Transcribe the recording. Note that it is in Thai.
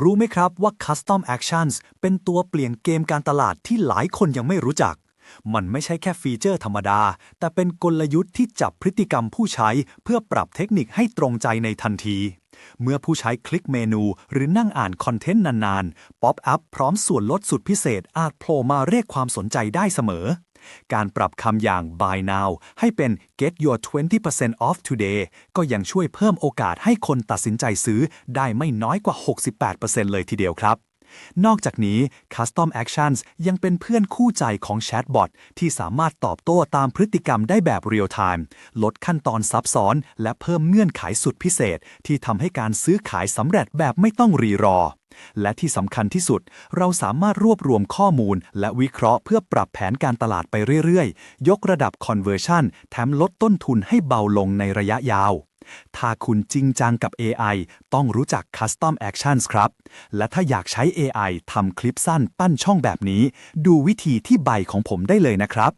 รู้ไหมครับว่า Custom Actions เป็นตัวเปลี่ยนเกมการตลาดที่หลายคนยังไม่รู้จัก มันไม่ใช่แค่ฟีเจอร์ธรรมดา แต่เป็นกลยุทธ์ที่จับพฤติกรรมผู้ใช้ เพื่อปรับเทคนิคให้ตรงใจในทันที เมื่อผู้ใช้คลิกเมนูหรือนั่งอ่านคอนเทนต์นานๆ ป๊อปอัพพร้อมส่วนลดสุดพิเศษอาจโผล่มาเรียกความสนใจได้เสมอ การปรับคำอย่าง buy now ให้เป็น get your 20% off today ก็ยังช่วยเพิ่มโอกาสให้คนตัดสินใจซื้อได้ไม่น้อยกว่า 68%เลยทีเดียวครับ นอกจากนี้ Custom Actions ยังเป็นเพื่อนคู่ใจของแชทบอทที่สามารถตอบโต้ตามพฤติกรรมได้แบบเรียลไทม์ลดขั้นตอนซับซ้อน และเพิ่มเงื่อนไขสุดพิเศษ ที่ทำให้การซื้อขายสำเร็จแบบไม่ต้องรีรอ และที่สำคัญที่สุด เราสามารถรวบรวมข้อมูล และวิเคราะห์เพื่อปรับแผนการตลาดไปเรื่อยๆ ยกระดับ conversion แถมลดต้นทุนให้เบาลงในระยะยาว ถ้าคุณจริงจังกับ AI ต้องรู้จัก Custom Actions ครับ และถ้าอยากใช้ AI ทำคลิปสั้นปั้นช่องแบบนี้ ดูวิธีที่ใบของผมได้เลยนะครับ